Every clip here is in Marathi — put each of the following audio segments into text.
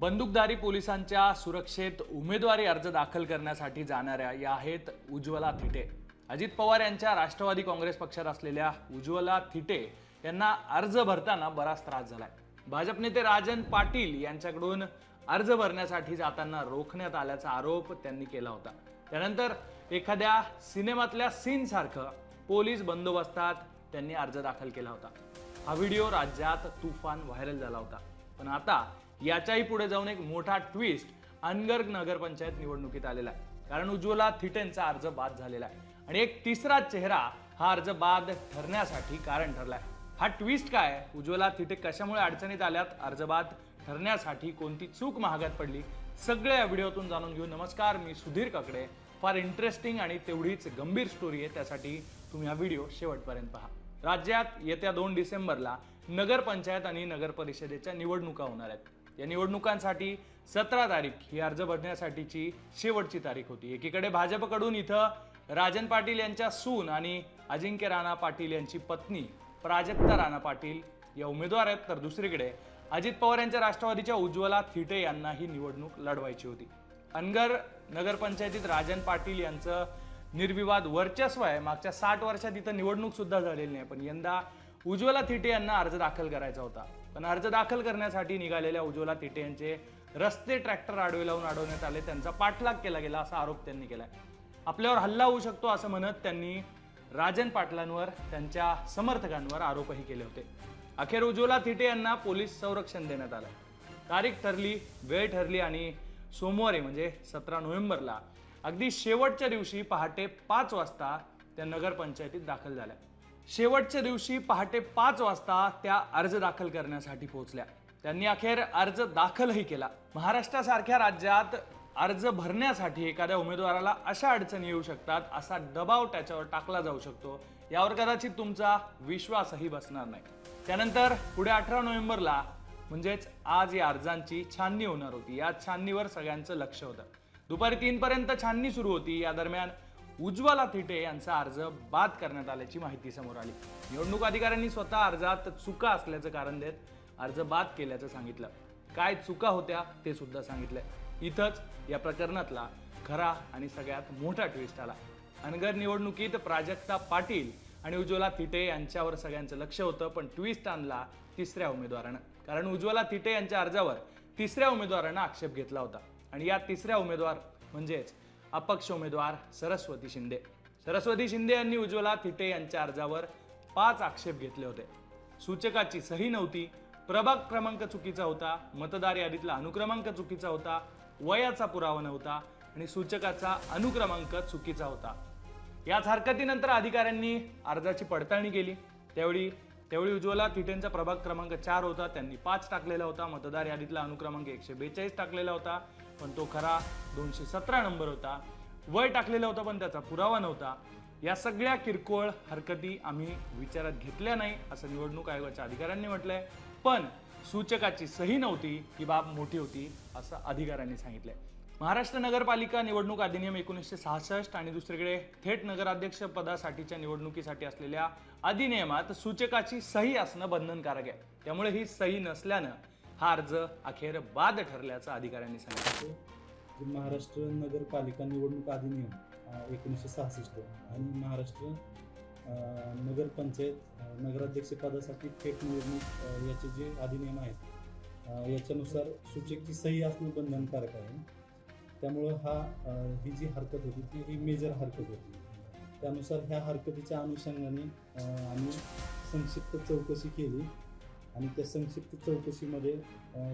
बंदूकधारी पोलिसांच्या सुरक्षेत उमेदवारी अर्ज दाखल करण्यासाठी जाणाऱ्या या आहेत उज्ज्वला थिटे. अजित पवार यांच्या राष्ट्रवादी काँग्रेस पक्षात असलेल्या उज्ज्वला थिटे यांना अर्ज भरताना बराच त्रास झालाय. भाजप नेते राजन पाटील यांच्याकडून अर्ज भरण्यासाठी जाताना रोखण्यात आल्याचा आरोप त्यांनी केला होता. त्यानंतर एखाद्या सिनेमातल्या सीनसारखं पोलीस बंदोबस्तात त्यांनी अर्ज दाखल केला होता. हा व्हिडिओ राज्यात तुफान व्हायरल झाला होता. पण आता याच्याही पुढे जाऊन एक मोठा ट्विस्ट अनगर्ग नगरपंचायत निवडणुकीत आलेला आहे. कारण उज्ज्वला थिटेनचा अर्ज बाद झालेला आहे. आणि एक तिसरा चेहरा हा अर्ज बाद ठरण्यासाठी कारण ठरलाय. हा ट्विस्ट काय? उज्ज्वला थिटे कशामुळे अडचणीत आल्यात? अर्ज बाद ठरण्यासाठी कोणती चूक महागात पडली? सगळ्या व्हिडिओतून जाणून घेऊ. नमस्कार मी सुधीर ककडे. फार इंटरेस्टिंग आणि तेवढीच गंभीर स्टोरी आहे. त्यासाठी तुम्ही हा व्हिडिओ शेवटपर्यंत पहा. राज्यात येत्या दोन डिसेंबरला नगरपंचायत आणि नगर परिषदेच्या निवडणुका होणार आहेत. या निवडणुकांसाठी सतरा तारीख ही अर्ज भरण्यासाठीची शेवटची तारीख होती. एकीकडे भाजपकडून इथं राजन पाटील यांच्या सून आणि अजिंक्य राणा पाटील यांची पत्नी प्राजक्ता राणा पाटील या उमेदवार आहेत. तर दुसरीकडे अजित पवार यांच्या राष्ट्रवादीच्या उज्ज्वला थिटे यांना ही निवडणूक लढवायची होती. अनगर नगरपंचायतीत राजन पाटील यांचं निर्विवाद वर्चस्व आहे. मागच्या साठ वर्षात इथं निवडणूक सुद्धा झालेली नाही पण यंदा उज्ज्वला थिटे यांना अर्ज दाखल करायचा होता. पण अर्ज दाखल करण्यासाठी निघालेल्या उज्ज्वला तिटे यांचे रस्ते ट्रॅक्टर आडवे लावून अडवण्यात आले. त्यांचा पाठलाग केला गेला असा आरोप त्यांनी केलाय. आपल्यावर हल्ला होऊ शकतो असं म्हणत त्यांनी राजन पाटलांवर त्यांच्या समर्थकांवर आरोपही केले होते. अखेर उज्ज्वला थिटे यांना पोलीस संरक्षण देण्यात आलं. तारीख ठरली वेळ ठरली आणि सोमवारी म्हणजे सतरा नोव्हेंबरला अगदी शेवटच्या दिवशी पहाटे पाच वाजता त्या नगरपंचायतीत दाखल झाल्या. शेवटच्या दिवशी पहाटे पाच वाजता त्या अर्ज दाखल करण्यासाठी पोहोचल्या. त्यांनी अखेर अर्ज दाखलही केला. महाराष्ट्रासारख्या राज्यात अर्ज भरण्यासाठी एखाद्या उमेदवाराला अशा अडचणी येऊ शकतात असा दबाव त्याच्यावर टाकला जाऊ शकतो. यावर कदाचित तुमचा विश्वासही बसणार नाही. त्यानंतर पुढे अठरा नोव्हेंबरला म्हणजेच आज या अर्जांची छाननी होणार होती. या छाननीवर सगळ्यांचं लक्ष होतं. दुपारी तीनपर्यंत छाननी सुरू होती. या दरम्यान उज्ज्वला थिटे यांचा अर्ज बाद करण्यात आल्याची माहिती समोर आली. निवडणूक अधिकाऱ्यांनी स्वतः अर्जात चुका असल्याचं कारण देत अर्ज बाद केल्याचं सांगितलं. काय चुका होत्या ते सुद्धा सांगितलंय. इथंच या प्रकरणातला खरा आणि सगळ्यात मोठा ट्विस्ट आला. अनगर निवडणुकीत प्राजक्ता पाटील आणि उज्ज्वला थिटे यांच्यावर सगळ्यांचं लक्ष होतं पण ट्विस्ट आणला तिसऱ्या उमेदवारानं. कारण उज्ज्वला थिटे यांच्या अर्जावर तिसऱ्या उमेदवारानं आक्षेप घेतला होता. आणि या तिसऱ्या उमेदवार म्हणजेच अपक्ष उमेदवार सरस्वती शिंदे. सरस्वती शिंदे यांनी उज्ज्वला थिटे यांच्या अर्जावर पाच आक्षेप घेतले होते. सूचकाची सही नव्हती प्रभाग क्रमांक चुकीचा होता मतदार यादीतला अनुक्रमांक चुकीचा होता वयाचा पुरावा नव्हता आणि सूचकाचा अनुक्रमांक चुकीचा होता. याच हरकतीनंतर अधिकाऱ्यांनी अर्जाची पडताळणी केली. त्यावेळी त्यावेळी उज्ज्वला थिटेंचा प्रभाग क्रमांक चार होता. त्यांनी पाच टाकलेला होता. मतदार यादीतला अनुक्रमांक एकशे बेचाळीस टाकलेला होता. पण तो खरा दोनशे सतरा नंबर होता. वय टाकलेला होता पण त्याचा पुरावा नव्हता. या सगळ्या किरकोळ हरकती आम्ही विचारात घेतल्या नाही असं निवडणूक आयोगाच्या अधिकाऱ्यांनी म्हटलंय. पण सूचकाची सही नव्हती ही बाब मोठी होती असं अधिकाऱ्यांनी सांगितलंय. महाराष्ट्र नगरपालिका निवडणूक अधिनियम एकोणीसशे सहासष्ट आणि दुसरीकडे थेट नगराध्यक्ष पदासाठीच्या निवडणुकीसाठी असलेल्या अधिनियमात सूचकाची सही असणं बंधनकारक आहे. त्यामुळे ही सही नसल्यानं हा अर्ज अखेर बाद ठरल्याचं अधिकाऱ्यांनी सांगितलं. महाराष्ट्र नगरपालिका निवडणूक अधिनियम एकोणीसशे सहासष्ट आणि महाराष्ट्र नगरपंचायत नगराध्यक्षपदासाठी थेट निवडणूक याचे जे अधिनियम आहेत याच्यानुसार सूचकची सही असणं बंधनकारक आहे. त्यामुळं हा ही जी हरकत होती ती ही मेजर हरकत होती. त्यानुसार ह्या हरकतीच्या अनुषंगाने आम्ही संक्षिप्त चौकशी केली. आणि त्या संक्षिप्त चौकशीमध्ये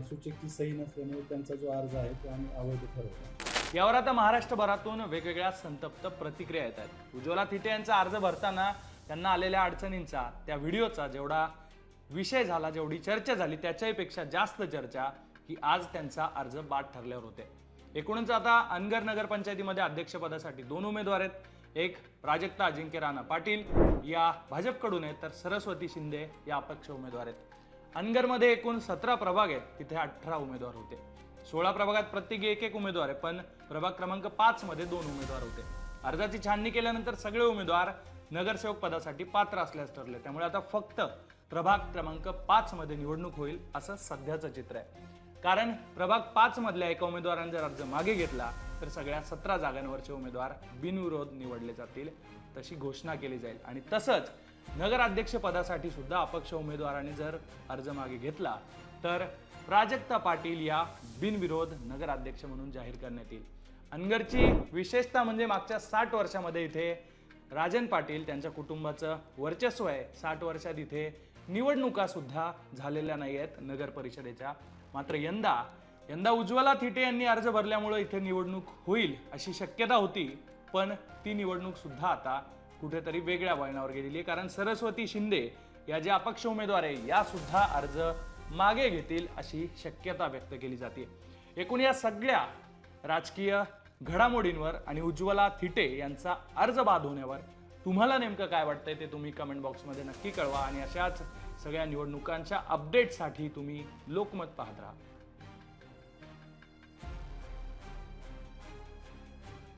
सूचकची सही नसल्यामुळे त्यांचा जो अर्ज आहे तो आम्ही अवैध ठरवला यावर आता महाराष्ट्रभरातून वेगवेगळ्या संतप्त प्रतिक्रिया येत आहेत. उज्ज्वला थिटे यांचा अर्ज भरताना त्यांना आलेल्या अडचणींचा त्या व्हिडिओचा जेवढा विषय झाला जेवढी चर्चा झाली त्याच्याहीपेक्षा जास्त चर्चा ही आज त्यांचा अर्ज बाद ठरल्यावर होते. एकूणच आता अनगर नगरपंचायतीमध्ये अध्यक्षपदासाठी दोन उमेदवार आहेत. एक प्राजक्ता अजिंक्य राणा पाटील या भाजपकडून आहेत तर सरस्वती शिंदे या अपक्ष उमेदवार आहेत. अनगरमध्ये एकूण सतरा प्रभाग आहेत तिथे अठरा उमेदवार होते. सोळा प्रभागात प्रत्येकी एक एक उमेदवार आहे पण प्रभाग क्रमांक पाच मध्ये दोन उमेदवार होते. अर्जाची छाननी केल्यानंतर सगळे उमेदवार नगरसेवक पदासाठी पात्र असल्यास ठरले. त्यामुळे आता फक्त प्रभाग क्रमांक पाच मध्ये निवडणूक होईल असं सध्याचं चित्र आहे. कारण प्रभाग पाच मधल्या एका उमेदवाराने जर अर्ज मागे घेतला तर सगळ्या सतरा जागांवरचे उमेदवार बिनविरोध निवडले जातील तशी घोषणा केली जाईल. आणि तसंच नगराध्यक्ष पदासाठी सुद्धा अपक्ष उमेदवाराने जर अर्ज मागे घेतला तर प्राजक्ता पाटील या बिनविरोध नगराध्यक्ष म्हणून जाहीर करण्यात येईल. अनगरची विशेषता म्हणजे मागच्या साठ वर्षामध्ये इथे राजन पाटील त्यांच्या कुटुंबाचं वर्चस्व आहे. साठ वर्षात इथे निवडणुका सुद्धा झालेल्या नाही आहेत नगर परिषदेच्या. मात्र यंदा यंदा उज्ज्वला थिटे यांनी अर्ज भरल्यामुळे इथे निवडणूक होईल अशी शक्यता होती पण ती निवडणूक सुद्धा आता कुठेतरी वेगळ्या वळणावर गेलेली आहे. कारण सरस्वती शिंदे या ज्या अपक्ष उमेदवार आहे या सुद्धा अर्ज मागे घेतील अशी शक्यता व्यक्त केली जाते. एकूण या सगळ्या राजकीय घडामोडींवर आणि उज्ज्वला थिटे यांचा अर्ज बाद होण्यावर तुम्हाला नेमकं काय वाटतंय ते तुम्ही कमेंट बॉक्समध्ये नक्की कळवा आणि अशाच सगळ्या निवडणुकांच्या अपडेटसाठी तुम्ही लोकमत पाहत राहा.